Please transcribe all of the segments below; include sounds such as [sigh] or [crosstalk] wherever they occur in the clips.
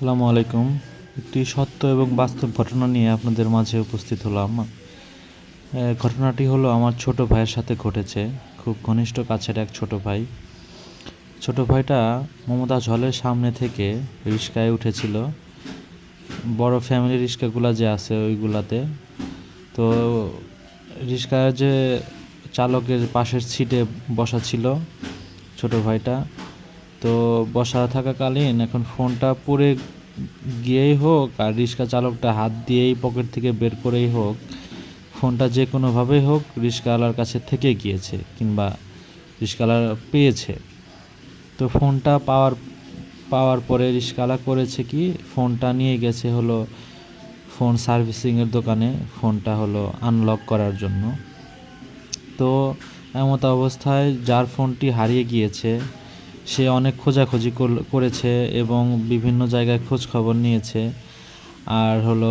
আসসালামু আলাইকুম। একটি সত্য এবং বাস্তব ঘটনা নিয়ে আপনাদের মাঝে উপস্থিত হলাম। ঘটনাটি হলো আমার ছোট ভাইয়ের সাথে ঘটেছে। খুব ঘনিষ্ঠ কাছের এক ছোট ভাই। ছোট ভাইটা মমতাজ হলের সামনে থেকে রিক্সায় উঠেছিল। বড় ফ্যামিলি রিক্সাগুলা যে আছে ওইগুলাতে। তো রিক্সার যে চালকের পাশের সিটে বসা ছিল ছোট ভাইটা। তো বসা থাকাকালীন এখন ফোনটা পড়ে গিয়েই হোক আর রিক্সা চালকটা হাত দিয়েই পকেট থেকে বের করেই হোক, ফোনটা যে কোনোভাবেই হোক রিক্সাওয়ালার কাছে থেকে গিয়েছে কিংবা রিক্সাওয়ালা পেয়েছে। তো ফোনটা পাওয়ার পাওয়ার পরে রিক্সাওয়ালা করেছে কি, ফোনটা নিয়ে গেছে হলো ফোন সার্ভিসিংয়ের দোকানে, ফোনটা হলো আনলক করার জন্য। তো এমত অবস্থায় যার ফোনটি হারিয়ে গিয়েছে সে অনেক খোঁজাখুঁজি করেছে এবং বিভিন্ন জায়গায় খোঁজ খবর নিয়েছে। আর হলো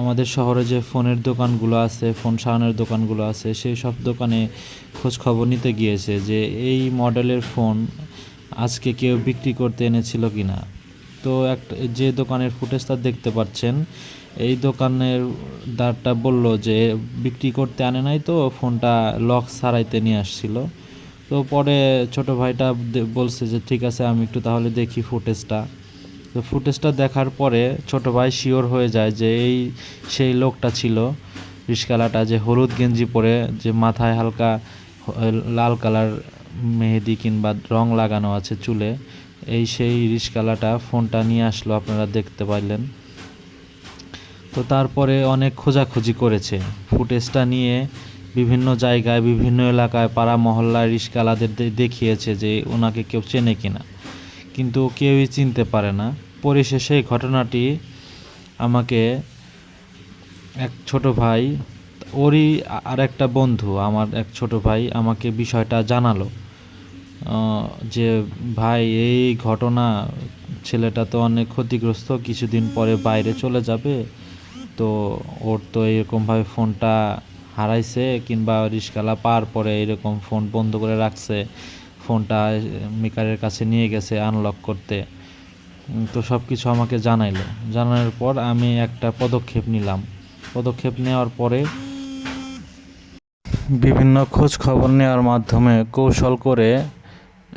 আমাদের শহরে যে ফোনের দোকানগুলো আছে, ফোন সারানোর দোকানগুলো আছে, সেই সব দোকানে খোঁজ খবর নিতে গিয়েছে যে এই মডেলের ফোন আজকে কেউ বিক্রি করতে এনেছিল কি না তো একটা যে দোকানের ফুটেজ তার দেখতে পাচ্ছেন, এই দোকানের দারটা বলল যে বিক্রি করতে আনে নাই তো, ফোনটা লক সারাইতে নিয়ে আসছিল। তো পরে ছোট ভাইটা বলছে যে, ঠিক আছে, আমি একটু তাহলে দেখি ফুটেজটা। তো ফুটেজটা দেখার পরে ছোট ভাই শিওর হয়ে যায় যে, এই সেই লোকটা ছিল রিস্কালাটা যে হলুদ গেঞ্জি পরে, যে মাথায় হালকা লাল কালার মেহেদি কিংবা রং লাগানো আছে চুলে, এই সেই রিস্কালাটা ফোনটা নিয়ে আসলো, আপনারা দেখতে পাইলেন। তো তারপরে অনেক খোঁজাখুঁজি করেছে। ফুটেজটা নিয়ে বিভিন্ন জায়গায়, বিভিন্ন এলাকায় পাড়া মহল্লায় রিস্কালাদের দেখিয়েছে যে ওনাকে কেউ চেনে কিনা। কিন্তু কেউই চিনতে পারে না। পরিশেষে ঘটনাটি আমাকে এক ছোট ভাই, ওরই আর একটা বন্ধু, আমার এক ছোট ভাই আমাকে বিষয়টা জানালো। যে, ভাই, এই ঘটনা ছেলেটা তো অনেক ক্ষতিগ্রস্ত, কিছুদিন পরে বাইরে চলে যাবে। তো ওর তো এরকমভাবে ফোনটা হারাইছে কিংবা রিস্কালা পার পরে এরকম ফোন বন্ধ করে রাখছে ফোনটা মেকারের কাছে নিয়ে গেছে আনলক করতে। তো সব কিছু আমাকে জানাইলো। জানানোর পর আমি একটা পদক্ষেপ নিলাম। পদক্ষেপ নেওয়ার পরে বিভিন্ন খোঁজ খবর নেওয়ার মাধ্যমে কৌশল করে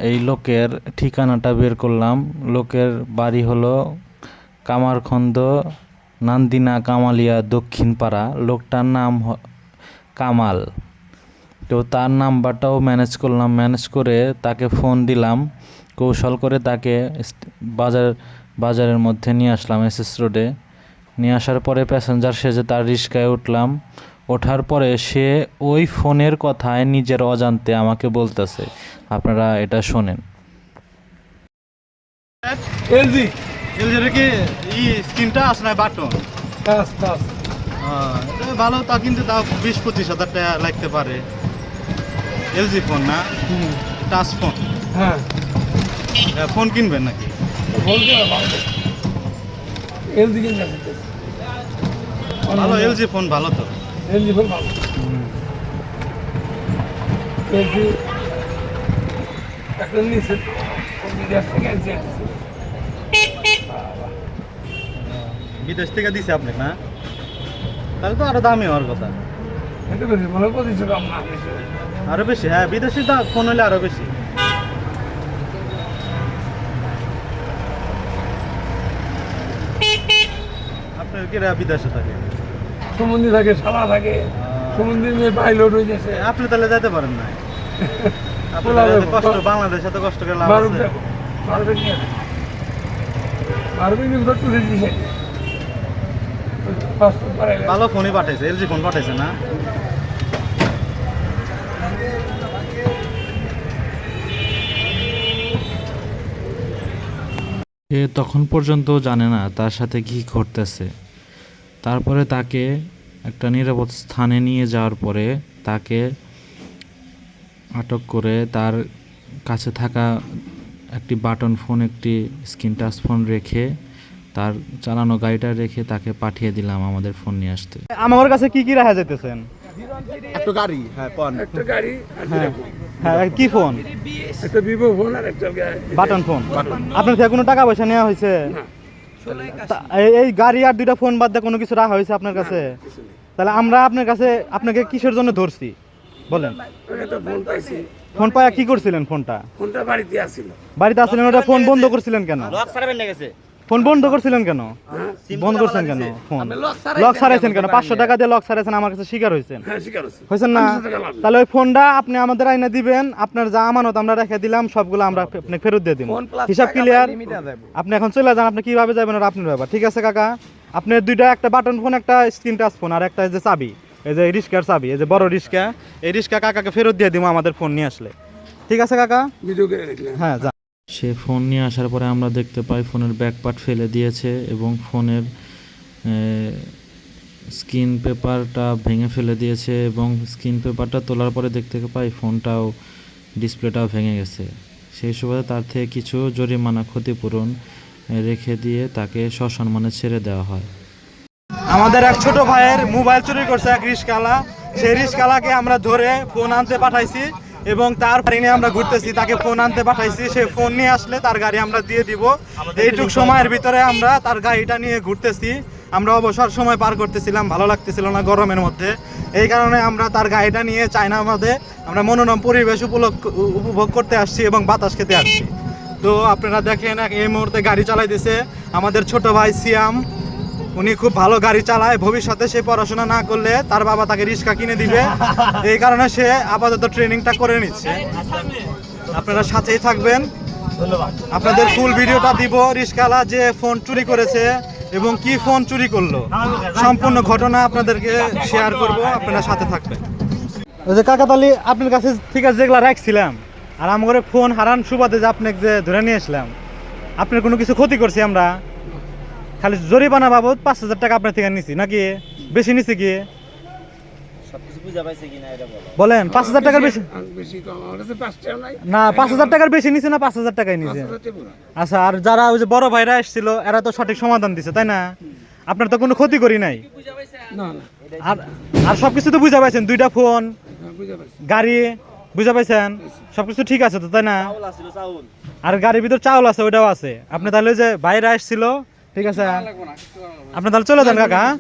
এই লোকের ঠিকানাটা বের করলাম। লোকের বাড়ি হলো কামারখন্দ নান্দিনা কামালিয়া দক্ষিণ পাড়া লোকটার নাম কামাল। তো তার নাম্বারটাও ম্যানেজ করলাম ম্যানেজ করে তাকে ফোন দিলাম। কৌশল করে তাকে বাজার বাজারের মধ্যে নিয়ে আসলাম এসএস রোডে নিয়ে আসার পরে প্যাসেঞ্জার সেজে তার রিক্সায় উঠলাম। ওঠার পরে সে ওই ফোনের কথায় নিজের অজান্তে আমাকে বলতেছে আপনারা এটা শোনেন। এলজি এলজির কি? ই স্ক্রিনটা আছে না বাটন? কাজ ভালো তা কিন্তু তাও বিশ পঁচিশ হাজার টাকা লাগতে পারে। এলজি ফোন না? Touch phone? হ্যাঁ। ফোন কিনবেন নাকি? ভালো এলজি কিনতে ভালো এলজি ফোন ভালো তো। এলজি ভালো। একটা এনেছে বিদেশ থেকে দিছে আপনি না? তাহলে তো আরও দামি হওয়ার কথা। এটা বেশি মনে পঁচিশশো গ্রাম না আরও বেশি হ্যাঁ বিদেশি দা ফোন হলে আরও বেশি। আপনার কিরা বিদেশে থাকে? সালা পাইলট হয়ে গেছে। আপনি তাহলে যেতে পারেন না। [laughs] কষ্ট বাংলাদেশে তো কষ্ট করে লাভ আছে। নিয়ে তুলে দিয়েছে ভালো ফোনই পাঠাইছে, এলজি ফোন পাঠাইছে না। সে তখন পর্যন্ত জানে না তার সাথে কি ঘটতেছে। তারপরে তাকে একটা নিরাপদ স্থানে নিয়ে যাওয়ার পরে তাকে আটক করে তার কাছে থাকা একটি বাটন ফোন, একটি স্ক্রিন টাচ ফোন রেখে তার চালানো গাড়িটা রেখে তাকে পাঠিয়ে দিলাম আমাদের ফোন নিয়ে আসতে। আমার কাছে কি কি রাখা যেতেছেন একটা গাড়ি হ্যাঁ পন। একটা গাড়ি হ্যাঁ ফোন। হ্যাঁ কি ফোন? একটা ভিভো ফোন আর একটা বাটন ফোন। আপনার থেকে কোনো টাকা পয়সা নেওয়া হয়েছে? এই- এই গাড়ি আর দুইটা ফোন বাদ দিয়ে কোনো কিছু রাখা হয়েছে আপনার কাছে? তাহলে আমরা আপনার কাছে আপনাকে কিসের জন্য ধরছি? বলেন। ফোন পাইছি। ফোন পায়া কি করছিলেন ফোনটা? ফোনটা বাড়িতে আসছিল বাড়িতে আসছিলেন ওটা ফোন বন্ধ করছিলেন কেন? ফোন বন্ধ করছিলেন কেন? বন্ধ করছেন কেন? ফোন। আপনি লক ছাড়াইছেন কেন? পাঁচশো টাকা দিয়ে লক ছাড়াইছেন আমার কাছে শিকার হয়েছেন। হ্যাঁ হয়েছেন না। তাহলে ওই ফোনটা আপনি আমাদের আইনে দিবেন আপনার যা আমানত আমরা রেখে দিলাম সবগুলো আমরা আপনাকে ফেরত দিয়ে দিব। হিসাব ক্লিয়ার। আপনি এখন চলে যান আপনি কীভাবে যাবেন ওটা আপনার ব্যাপার। ঠিক আছে কাকা? আপনার দুইটা একটা বাটন ফোন একটা স্ক্রিন টাচ ফোন আর একটা যে চাবি এই যে রিস্কার চাবি এই যে বড় রিস্কা এই রিস্কা কাকাকে ফেরত দিয়ে দিব আমাদের ফোন নিয়ে আসলে। ঠিক আছে কাকা? হ্যাঁ সে ফোন নিয়ে আসার পরে আমরা দেখতে পাই ফোনের ব্যাকপার্ট ফেলে দিয়েছে এবং ফোনের স্ক্রিন পেপারটা ভেঙে ফেলে দিয়েছে এবং স্ক্রিন পেপারটা তোলার পরে দেখতে পাই ফোনটাও ডিসপ্লেটাও ভেঙে গেছে। সেই সুবাদে তার থেকে কিছু জরিমানা ক্ষতিপূরণ রেখে দিয়ে তাকে সসম্মানে ছেড়ে দেওয়া হয়। আমাদের এক ছোট ভাইয়ের মোবাইল চুরি করছে এক রিস্কালা। সেই রিস্কালাকে আমরা ধরে ফোন আনতে পাঠাইছি। এবং তার নিয়ে আমরা ঘুরতেছি তাকে ফোন আনতে পাঠাইছি সে ফোন নিয়ে আসলে তার গাড়ি আমরা দিয়ে দিব। এইটুক সময়ের ভিতরে আমরা তার গাড়িটা নিয়ে ঘুরতেছি। আমরা অবসর সময় পার করতেছিলাম ভালো লাগতেছিল না গরমের মধ্যে। এই কারণে আমরা তার গাড়িটা নিয়ে চায়নার মধ্যে আমরা মনোরম পরিবেশ উপলক্ষ উপভোগ করতে আসছি এবং বাতাস খেতে আসছি। তো আপনারা দেখেন এক- এই মুহূর্তে গাড়ি চালাইতেছে আমাদের ছোট ভাই সিয়াম। উনি খুব ভালো গাড়ি চালায়, ভবিষ্যতে সে পড়াশোনা না করলে তার বাবা তাকে রিক্সা কিনে দিবে। এই কারণে সে আপাতত ট্রেনিংটা করে নিচ্ছে। আপনারা সাথেই থাকবেন। আপনাদের ফুল ভিডিওটা দিব। রিস্কালা যে ফোন চুরি করেছে এবং কি ফোন চুরি করল, সম্পূর্ণ ঘটনা আপনাদেরকে শেয়ার করব। আপনারা সাথে থাকবেন। ওই যে কাকাতালি, আপনার কাছে ঠিক আছে যেগুলো রাখছিলাম, আর আমার ফোন হারান সুবাদে যে আপনাকে যে ধরে নিয়ে আসলাম, আপনার কোনো কিছু ক্ষতি করছি আমরা? খালি জরিমানা বাবদ পাঁচ হাজার টাকা আপনার থেকে নিছি নাকি? বেশি নিছি কি? বলেন পাঁচ হাজার টাকার বেশি কাছে না পাঁচ হাজার টাকার বেশি নিছে না পাঁচ হাজার টাকাই নিছে। আচ্ছা আর যারা ওই যে বড় ভাইরা এসেছিল এরা তো সঠিক সমাধান দিছে তাই না? আপনার তো কোনো ক্ষতি করি নাই। না না। আর আর সবকিছু তো বুঝা পাইছেন দুইটা ফোন গাড়ি বুঝা পাইছেন? সবকিছু ঠিক আছে তো তাই না? আর গাড়ির ভিতর চাউল আছে ওইটাও আছে। আপনি তাহলে ওই যে বাইরে আসছিল ঠিক আছে আপনি তাহলে চলে যান কাকা হ্যাঁ?